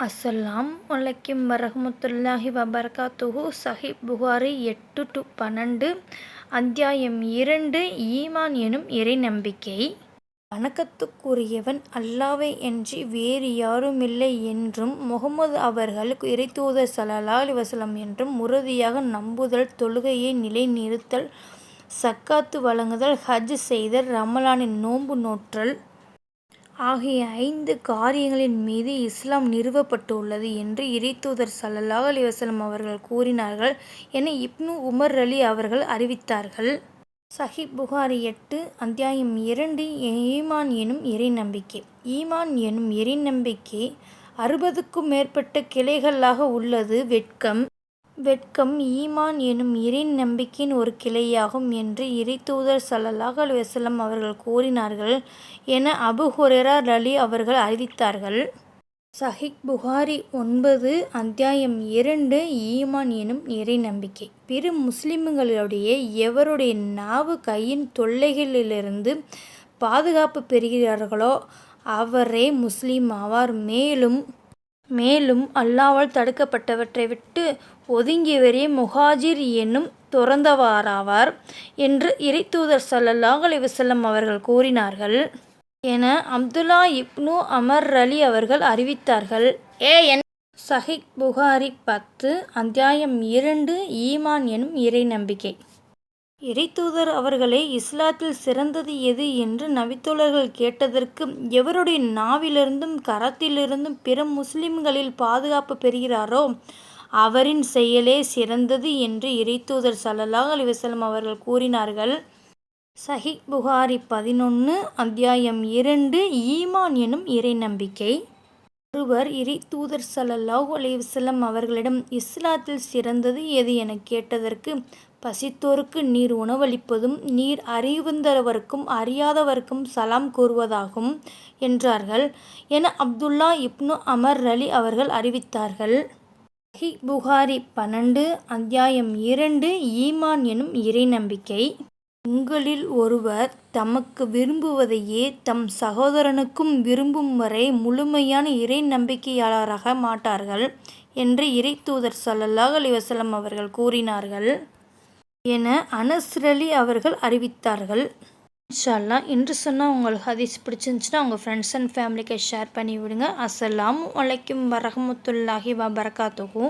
அஸ்ஸலாம் வலைக்கும் வரஹ்மத்துல்லாஹி வபரகாத்துஹு. சஹிப் புகாரி எட்டு டு பன்னெண்டு. அத்தியாயம் இரண்டு ஈமான் எனும் இறை நம்பிக்கை வணக்கத்துக்குரியவன் அல்லாவை என்று வேறு யாருமில்லை என்றும் முகமது அவர்கள் இறைத்தூதர் ஸல்லல்லாஹு அலைஹி என்றும் உறுதியாக நம்புதல் தொழுகையை நிலைநிறுத்தல் சக்காத்து வழங்குதல் ஹஜ் செய்தல் ரமலானின் நோன்பு நோற்றல் ஆகிய ஐந்து காரியங்களின் மீது இஸ்லாம் நிறுவப்பட்டுள்ளது என்று இறைத்தூதர் சல்லல்லாஹ் அலைஹி அவர்கள் கூறினார்கள் என இப்னு உமர் அலி அவர்கள் அறிவித்தார்கள். சஹீஹ் புகாரி எட்டு அத்தியாயம் இரண்டு ஈமான் எனும் இறை நம்பிக்கை. ஈமான் எனும் இறை நம்பிக்கை அறுபதுக்கும் மேற்பட்ட கிளைகளாக உள்ளது. வெட்கம் வெட்கம் ஈமான் எனும் இறை நம்பிக்கையின் ஒரு கிளையாகும் என்று இறை தூதர் அலைஹி வஸல்லம் அவர்கள் கூறினார்கள் என அபு ஹொரேரா அலி அவர்கள் அறிவித்தார்கள். சஹிக் புகாரி ஒன்பது அத்தியாயம் இரண்டு ஈமான் எனும் இறை நம்பிக்கை. பிற முஸ்லிம்களுடைய எவருடைய நாவு கையின் தொல்லைகளிலிருந்து பாதுகாப்பு பெறுகிறார்களோ அவரே முஸ்லீம் ஆவார். மேலும் மேலும் அல்லாவால் தடுக்கப்பட்டவற்றை விட்டு ஒதுங்கியவரே முஹாஜிர் என்னும் துறந்தவாராவார் என்று இறைத்தூதர் சல்லல்லாஹ் அலிவசல்லம் அவர்கள் கூறினார்கள். என அப்துல்லா இப்னு அமர் அலி அவர்கள் அறிவித்தார்கள். ஏ என் சஹிக் புகாரி பத்து அத்தியாயம் இரண்டு ஈமான் எனும் இறை நம்பிக்கை. இறைத்தூதர் அவர்களே இஸ்லாத்தில் சிறந்தது எது என்று நபித்தோழர்கள் கேட்டதற்கு எவருடைய நாவிலிருந்தும் கரத்திலிருந்தும் பிற முஸ்லிம்களில் பாதுகாப்பு பெறுகிறாரோ அவரின் செயலே சிறந்தது என்று இறைத்தூதர் சல்லல்லாஹ் அலிவசலம் அவர்கள் கூறினார்கள். சஹி புகாரி பதினொன்று அத்தியாயம் இரண்டு ஈமான் எனும் இறை நம்பிக்கை. ஒருவர் இறை தூதர் ஸல்லல்லாஹு அலைஹி அவர்களிடம் இஸ்லாத்தில் சிறந்தது எது என கேட்டதற்கு பசித்தோருக்கு நீர் உணவளிப்பதும் நீர் அறிவுந்தரவருக்கும் அறியாதவருக்கும் சலாம் கூறுவதாகும் என்றார்கள். என அப்துல்லா இப்னு அமர் அலி அவர்கள் அறிவித்தார்கள். ஹி புகாரி பன்னெண்டு அத்தியாயம் இரண்டு ஈமான் எனும் இறை நம்பிக்கை. உங்களில் ஒருவர் தமக்கு விரும்புவதையே தம் சகோதரனுக்கும் விரும்பும் வரை முழுமையான இறை நம்பிக்கையாளராக மாட்டார்கள் என்று இறை தூதர் சல்லல்லாஹ் அலிவசலம் அவர்கள் கூறினார்கள். என அனஸ்ரலி அவர்கள் அறிவித்தார்கள். இன்ஷால்லா இன்று சொன்னால் உங்களுக்கு ஹதீஸ் பிடிச்சிருந்துச்சுன்னா உங்கள் ஃப்ரெண்ட்ஸ் அண்ட் ஃபேமிலிக்கு ஷேர் பண்ணி விடுங்க அஸ்லாம் வலைக்கும் வரஹமத்துல்லாஹி வபரகாத்துஹூ.